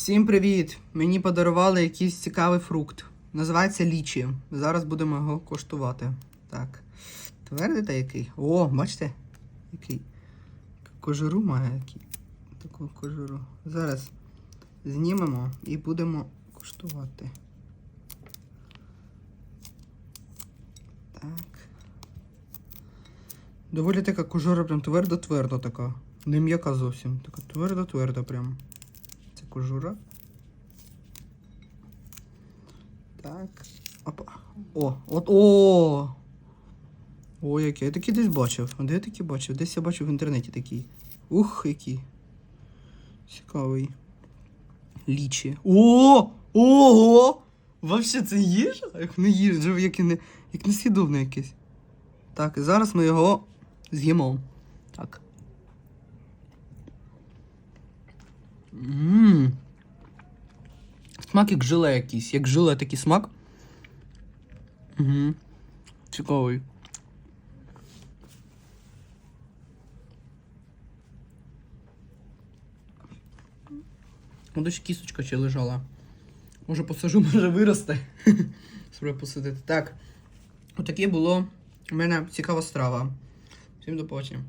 Всім привіт! Мені подарували якийсь цікавий фрукт. Називається лічі. Зараз будемо його коштувати. Так. Твердий та який? О, бачите? Який? Кожуру має який. Таку кожуру. Зараз знімемо і будемо коштувати. Так. Доволі така кожура прям твердо-твердо така. Не м'яка зовсім. Така твердо-твердо прям. Кожура. Так. Опа. О, от о! О, який. Я такий десь бачив. А де я такий бачив? Десь я бачив в інтернеті такий. Ух, який. Цікавий. Лічі. О! Ого! Вообще це їжа? Як не їжа, як не, як несвідомне якесь. Так, зараз ми його з'їмо. Так. Ммм. Смак як желе якийсь. Як желе такий смак. Угу. Цікавий. Десь кісточка ще лежала. Може посажу, може виросте. Спробую посадити. Так. Отаке було у мене цікава страва. Всім до побачення.